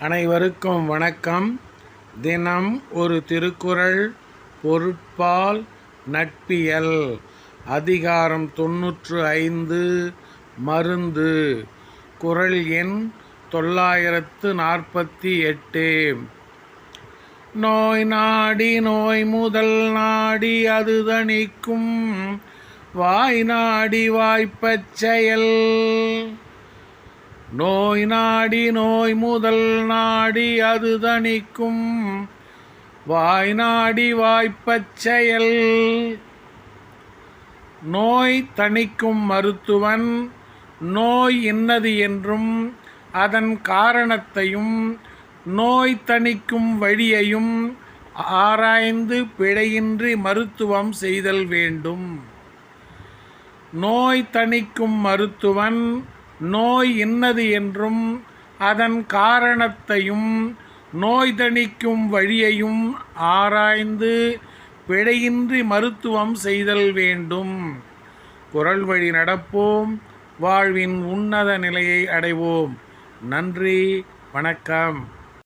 அனைவருக்கும் வணக்கம். தினம் ஒரு திருக்குறள் பொருட்பால் நட்பியல். அதிகாரம் தொன்னூற்று ஐந்து மருந்து. குறள் எண் தொள்ளாயிரத்து நாற்பத்தி எட்டு. நோய் நாடி நோய் முதல் நாடி அது தணிக்கும். வாய் நாடி வாய்ப்பச் செயல். நோய் நாடி நோய் முதல் நாடி அது தணிக்கும். வாய் நாடி வாய்ப்பச் செயல். நோய் தணிக்கும் மருத்துவன் நோய் இன்னது என்றும் அதன் காரணத்தையும் நோய் தணிக்கும் வழியையும் ஆராய்ந்து பிழையின்றி மருத்துவம் செய்தல் வேண்டும். நோய் தணிக்கும் மருத்துவன் நோய் இன்னது என்றும் அதன் காரணத்தையும் நோய் தணிக்கும் வழியையும் ஆராய்ந்து பிழையின்றி மருத்துவம் செய்தல் வேண்டும். குரல் வழி நடப்போம் வாழ்வின் உன்னத நிலையை அடைவோம். நன்றி வணக்கம்.